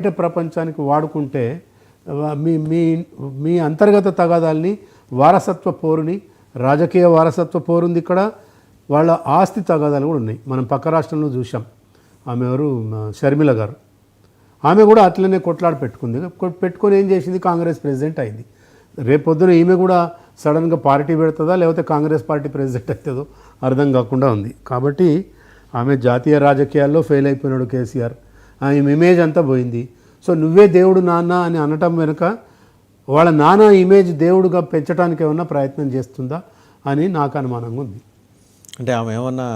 బయట ప్రపంచానికి వాడుకుంటే మీ మీ మీ అంతర్గత తగాదాల్ని వారసత్వ పోరుని రాజకీయ వారసత్వ పోరుంది ఇక్కడ వాళ్ళ ఆస్తి తగాదాలు కూడా ఉన్నాయి. మనం పక్క రాష్ట్రంలో చూసాం ఆమె ఎవరు? షర్మిల గారు. ఆమె కూడా అట్లనే కొట్లాడ పెట్టుకుంది. పెట్టుకొని ఏం చేసింది? కాంగ్రెస్ ప్రెసిడెంట్ అయింది. రేపొద్దున ఈమె కూడా సడన్గా పార్టీ పెడుతుందా? లేకపోతే కాంగ్రెస్ పార్టీ ప్రెసిడెంట్ అవుతుందో అర్థం కాకుండా ఉంది. కాబట్టి ఆమె జాతీయ రాజకీయాల్లో ఫెయిల్ అయిపోయినాడు కేసీఆర్. ఆమె ఇమేజ్ అంతా పోయింది. సో నువ్వే దేవుడు నాన్న అని అనటం వెనుక వాళ్ళ నాన్న ఇమేజ్ దేవుడుగా పెంచడానికి ఏమన్నా ప్రయత్నం చేస్తుందా అని నాకు అనుమానంగా ఉంది. అంటే ఆమె ఏమన్నా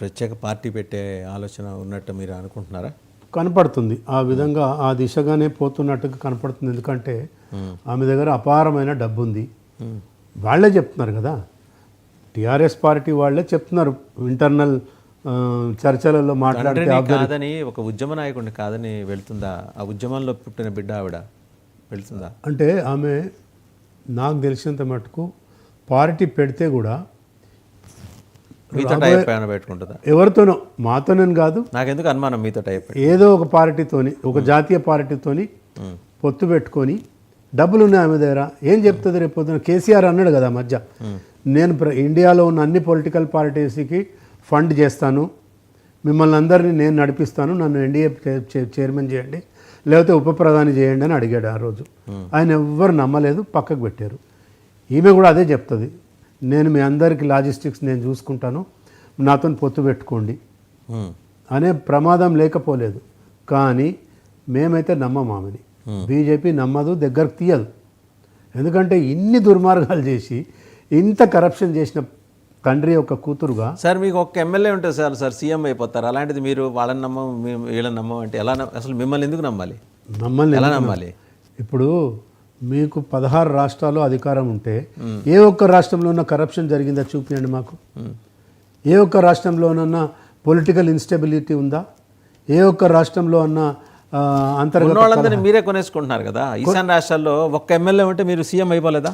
ప్రత్యేక పార్టీ పెట్టే ఆలోచన ఉన్నట్టు మీరు అనుకుంటున్నారా? కనపడుతుంది. ఆ విధంగా ఆ దిశగానే పోతున్నట్టుగా కనపడుతుంది. ఎందుకంటే ఆమె దగ్గర అపారమైన డబ్బు ఉంది వాళ్ళే చెప్తున్నారు కదా. టిఆర్ఎస్ పార్టీ వాళ్ళే చెప్తున్నారు. ఇంటర్నల్ చర్చలలో మాట్లాడితే ఒక ఉద్యమ నాయకుడిని కాదని వెళ్తుందా? ఆ ఉద్యమంలో పుట్టిన బిడ్డ ఆవిడ వెళ్తుందా? అంటే ఆమె నాకు తెలిసినంత మటుకు పార్టీ పెడితే కూడా పెట్టుకుంటుందా? ఎవరితోనో మాతోనని కాదు. నాకెందుకు అనుమానం మీతో టైప్ ఏదో ఒక పార్టీతోని ఒక జాతీయ పార్టీతోని పొత్తు పెట్టుకొని డబ్బులు ఉన్నాయి ఆమె దగ్గర. ఏం చెప్తుంది రేపు పొద్దున? కేసీఆర్ అన్నాడు కదా మధ్య. నేను ఇండియాలో ఉన్న అన్ని పొలిటికల్ పార్టీస్కి ఫండ్ చేస్తాను. మిమ్మల్ని అందరినీ నేను నడిపిస్తాను. నన్ను ఎన్డీఏ చైర్మన్ చేయండి. లేకపోతే ఉప ప్రధాని చేయండి అని అడిగాడు ఆ రోజు. ఆయన ఎవ్వరు నమ్మలేదు పక్కకు పెట్టారు. ఈమె కూడా అదే చెప్తుంది. నేను మీ అందరికి లాజిస్టిక్స్ నేను చూసుకుంటాను. నాతో పొత్తు పెట్టుకోండి. అనే ప్రమాదం లేకపోలేదు. కానీ మేమైతే నమ్మం ఆమెని. బీజేపీ నమ్మదు దగ్గరకు తీయదు. ఎందుకంటే ఇన్ని దుర్మార్గాలు చేసి ఇంత కరప్షన్ చేసిన తండ్రి యొక్క కూతురుగా సార్ మీకు ఒక్క ఎమ్మెల్యే ఉంటే సార్ సార్ సీఎం అయిపోతారు. అలాంటిది మీరు వాళ్ళని నమ్మం మేము వీళ్ళని నమ్మం అంటే ఎలా అసలు మిమ్మల్ని ఎందుకు నమ్మాలి? మమ్మల్ని ఎలా నమ్మాలి? ఇప్పుడు మీకు పదహారు రాష్ట్రాల్లో అధికారం ఉంటే ఏ ఒక్క రాష్ట్రంలో ఉన్న కరప్షన్ జరిగిందా చూపించండి మాకు? ఏ ఒక్క రాష్ట్రంలోనన్నా పొలిటికల్ ఇన్స్టెబిలిటీ ఉందా? ఏ ఒక్క రాష్ట్రంలో అన్న అంతర్గత మీరే కొనేసుకుంటున్నారు కదా. ఈశాన్య రాష్ట్రాల్లో ఒక్క ఎమ్మెల్యే ఉంటే మీరు సీఎం అయిపోలేదా?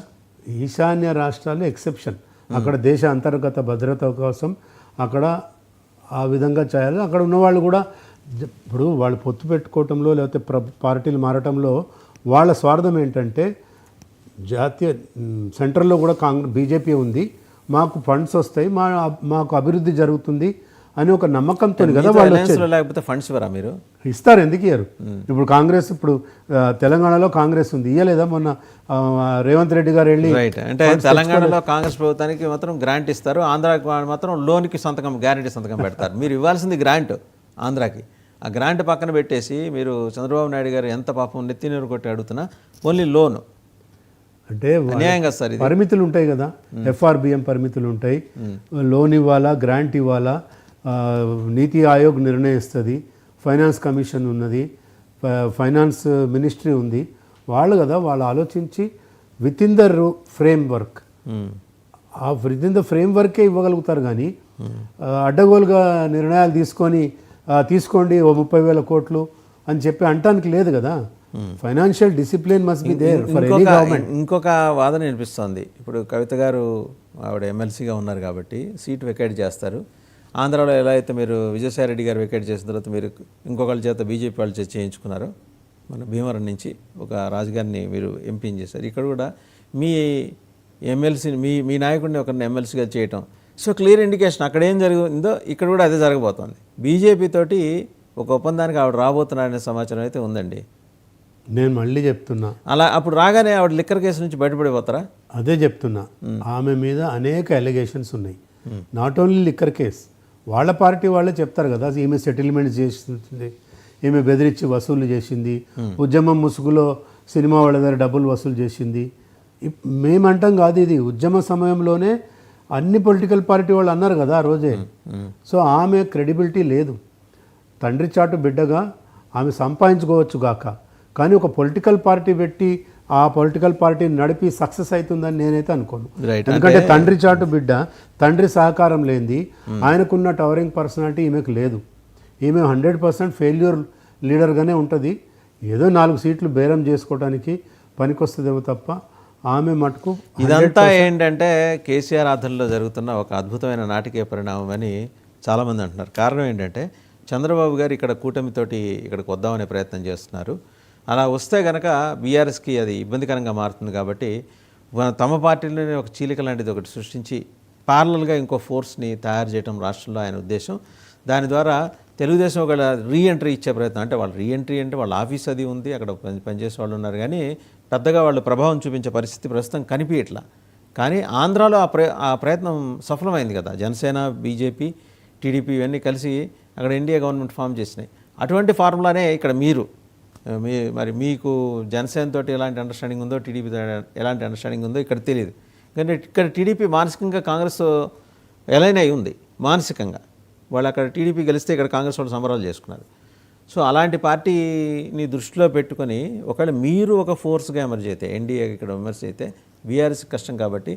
ఈశాన్య రాష్ట్రాలు ఎక్సెప్షన్ అక్కడ దేశ అంతర్గత భద్రత కోసం అక్కడ ఆ విధంగా చేయాలి. అక్కడ ఉన్నవాళ్ళు కూడా ఇప్పుడు వాళ్ళు పొత్తు పెట్టుకోవటంలో లేకపోతే ప్ర పార్టీలు మారటంలో వాళ్ళ స్వార్థం ఏంటంటే జాతీయ సెంటర్లో కూడా కాంగ్రెస్ బీజేపీ ఉంది. మాకు ఫండ్స్ వస్తాయి. మా మాకు అభివృద్ధి జరుగుతుంది. అని ఒక నమ్మకంతో కదా వాళ్ళు లేకపోతే ఫండ్స్ ఇవ్వరా మీరు? ఇస్తారు ఎందుకు ఇయ్యరు? ఇప్పుడు కాంగ్రెస్ ఇప్పుడు తెలంగాణలో కాంగ్రెస్ ఉంది. ఇయ్యలేదా మొన్న రేవంత్ రెడ్డి గారు వెళ్ళి అంటే తెలంగాణలో కాంగ్రెస్ ప్రభుత్వానికి మాత్రం గ్రాంట్ ఇస్తారు. ఆంధ్రాకి మాత్రం లోన్కి సంతకం గ్యారెంటీ సంతకం పెడతారు. మీరు ఇవ్వాల్సింది గ్రాంట్ ఆంధ్రాకి. ఆ గ్రాంట్ పక్కన పెట్టేసి మీరు చంద్రబాబు నాయుడు గారు ఎంత పాపం నెత్తినీరు కొట్టి అడుగుతున్నా ఓన్లీ లోన్. అంటే వా- అన్యాయం కదా సార్ పరిమితులు ఉంటాయి కదా. ఎఫ్ఆర్బిఎం పరిమితులు ఉంటాయి. లోన్ ఇవ్వాలా గ్రాంట్ ఇవ్వాలా? నీతి ఆయోగ్ నిర్ణయిస్తుంది ఫైనాన్స్ కమిషన్ ఉన్నది ఫైనాన్స్ మినిస్ట్రీ ఉంది. వాళ్ళు కదా వాళ్ళు ఆలోచించి with in the framework. ఆ విత్ ఇన్ ద ఫ్రేమ్ వర్కే ఇవ్వగలుగుతారు కానీ అడ్డగోలుగా నిర్ణయాలు తీసుకొని తీసుకోండి ఓ ముప్పై వేల కోట్లు అని చెప్పి అంటానికి లేదు కదా. Financial discipline must be there for any ఇంకొక ఇంకొక వాదన వినిపిస్తోంది. ఇప్పుడు కవిత గారు ఆవిడ ఎమ్మెల్సీగా ఉన్నారు కాబట్టి సీట్ వెకేట్ చేస్తారు. ఆంధ్రాలో ఎలా అయితే మీరు విజయసాయి రెడ్డి గారు వెకేట్ చేసిన తర్వాత మీరు ఇంకొకళ్ళ చేత బీజేపీ వాళ్ళు చేత చేయించుకున్నారు మన భీమవరం నుంచి ఒక రాజుగారిని మీరు ఎంపీని చేశారు. ఇక్కడ కూడా మీ ఎమ్మెల్సీ మీ మీ నాయకుడిని ఒకరిని ఎమ్మెల్సీగా చేయటం. సో క్లియర్ ఇండికేషన్ అక్కడ ఏం జరిగిందో ఇక్కడ కూడా అదే జరగబోతోంది. బీజేపీ తోటి ఒక ఒప్పందానికి ఆవిడ రాబోతున్నారనే సమాచారం అయితే ఉందండి. నేను మళ్ళీ చెప్తున్నా. అలా అప్పుడు రాగానే ఆవిడ లిక్కర్ కేసు నుంచి బయటపడిపోతారా? అదే చెప్తున్నా. ఆమె మీద అనేక అలిగేషన్స్ ఉన్నాయి. నాట్ ఓన్లీ లిక్కర్ కేస్ వాళ్ళ పార్టీ వాళ్ళే చెప్తారు కదా ఈమె సెటిల్మెంట్ చేసింది ఈమె బెదిరించి వసూలు చేసింది ఉద్యమం ముసుగులో సినిమా వాళ్ళ దగ్గర డబ్బులు వసూలు చేసింది. మేమంటాం కాదు ఇది. ఉద్యమ సమయంలోనే అన్ని పొలిటికల్ పార్టీ వాళ్ళు అన్నారు కదా ఆ రోజే. సో ఆమె క్రెడిబిలిటీ లేదు. తండ్రి చాటు బిడ్డగా ఆమె సంపాదించుకోవచ్చు గాక. కానీ ఒక పొలిటికల్ పార్టీ పెట్టి ఆ పొలిటికల్ పార్టీని నడిపి సక్సెస్ అవుతుందని నేనైతే అనుకోను. ఎందుకంటే తండ్రి చాటు బిడ్డ తండ్రి సహకారం లేనిది ఆయనకున్న టవరింగ్ పర్సనాలిటీ ఈమెకు లేదు. ఈమె హండ్రెడ్ పర్సెంట్ ఫెయిల్యూర్ లీడర్గానే ఉంటుంది. ఏదో నాలుగు సీట్లు బేరం చేసుకోవడానికి పనికొస్తుందేమో తప్ప ఆమె మటుకు ఇదంతా ఏంటంటే కేసీఆర్ ఆధ్వర్యంలో జరుగుతున్న ఒక అద్భుతమైన నాటకీయ పరిణామం అని చాలామంది అంటున్నారు. కారణం ఏంటంటే చంద్రబాబు గారు ఇక్కడ కూటమితోటి ఇక్కడికి వద్దామనే ప్రయత్నం చేస్తున్నారు. అలా వస్తే కనుక బీఆర్ఎస్కి అది ఇబ్బందికరంగా మారుతుంది కాబట్టి తమ పార్టీలోనే ఒక చీలిక లాంటిది ఒకటి సృష్టించి పార్లల్గా ఇంకో ఫోర్స్ని తయారు చేయడం రాష్ట్రంలో ఆయన ఉద్దేశం. దాని ద్వారా తెలుగుదేశం ఒక రీఎంట్రీ ఇచ్చే ప్రయత్నం. అంటే వాళ్ళు రీఎంట్రీ అంటే వాళ్ళ ఆఫీస్ అది ఉంది అక్కడ పని పనిచేసే వాళ్ళు ఉన్నారు కానీ పెద్దగా వాళ్ళు ప్రభావం చూపించే పరిస్థితి ప్రస్తుతం కనిపించట్లా. కానీ ఆంధ్రాలో ఆ ప్ర ఆ ప్రయత్నం సఫలమైంది కదా. జనసేన బీజేపీ టీడీపీ ఇవన్నీ కలిసి అక్కడ ఇండియా గవర్నమెంట్ ఫామ్ చేసినాయి. అటువంటి ఫార్ములానే ఇక్కడ మీరు మీ మరి మీకు జనసేన తోటి ఎలాంటి అండర్స్టాండింగ్ ఉందో టీడీపీతో ఎలాంటి అండర్స్టాండింగ్ ఉందో ఇక్కడ తెలియదు కానీ ఇక్కడ టీడీపీ మానసికంగా కాంగ్రెస్ ఎలైన్ అయి ఉంది మానసికంగా. వాళ్ళు అక్కడ టీడీపీ గెలిస్తే ఇక్కడ కాంగ్రెస్ వాళ్ళు సంబరాలు చేసుకున్నారు. సో అలాంటి పార్టీని దృష్టిలో పెట్టుకొని ఒకవేళ మీరు ఒక ఫోర్స్గా ఎమర్జ్ అయితే ఎన్డీఏ ఇక్కడ ఎమర్జ్ అయితే బీఆర్ఎస్ కష్టం కాబట్టి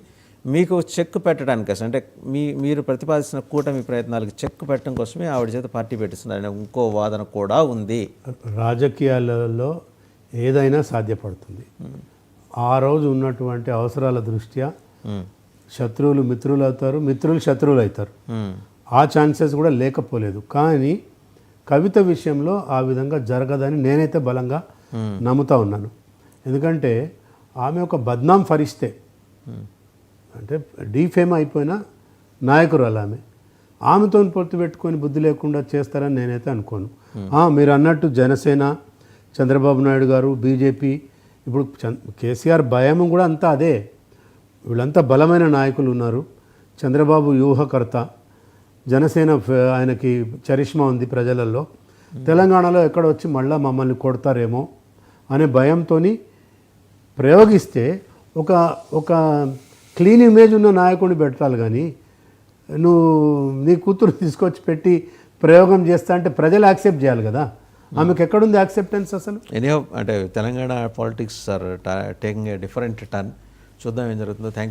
మీకు చెక్ పెట్టడానికి అసలు అంటే మీ మీరు ప్రతిపాదిస్తున్న కూటమి ప్రయత్నాలకు చెక్ పెట్టడం కోసమే ఆవిడ చేత పార్టీ పెట్టిస్తున్నారనే ఇంకో వాదన కూడా ఉంది. రాజకీయాలలో ఏదైనా సాధ్యపడుతుంది. ఆ రోజు ఉన్నటువంటి అవసరాల దృష్ట్యా. శత్రువులు మిత్రులు అవుతారు మిత్రులు శత్రువులు అవుతారు. ఆ ఛాన్సెస్ కూడా లేకపోలేదు. కానీ కవిత విషయంలో ఆ విధంగా జరగదని నేనైతే బలంగా నమ్ముతా ఉన్నాను. ఎందుకంటే ఆమె ఒక బద్నాం ఫరిస్తే అంటే డీఫేమ్ అయిపోయిన నాయకురాలు ఆమె. ఆమెతో పొత్తు పెట్టుకొని బుద్ధి లేకుండా చేస్తారని నేనైతే అనుకోను. ఆ, మీరు అన్నట్టు జనసేన చంద్రబాబు నాయుడు గారు బీజేపీ ఇప్పుడు కేసీఆర్ భయం కూడా అంతా అదే. వీళ్ళంతా బలమైన నాయకులు ఉన్నారు. చంద్రబాబు వ్యూహకర్త. జనసేన ఆయనకి చరిష్మా ఉంది ప్రజలలో తెలంగాణలో ఎక్కడ వచ్చి మళ్ళీ మమ్మల్ని కొడతారేమో అనే భయంతో ప్రయోగిస్తే ఒక ఒక క్లీన్ ఇమేజ్ ఉన్న నాయకుడిని పెట్టాలి కానీ నువ్వు నీ కూతురు తీసుకొచ్చి పెట్టి ప్రయోగం చేస్తా అంటే ప్రజలు యాక్సెప్ట్ చేయాలి కదా. ఆమెకు ఎక్కడుంది యాక్సెప్టెన్స్ అసలు? ఎనీహో అంటే Telangana politics are taking a different turn చూద్దాం ఏం జరుగుతుందో. Thank you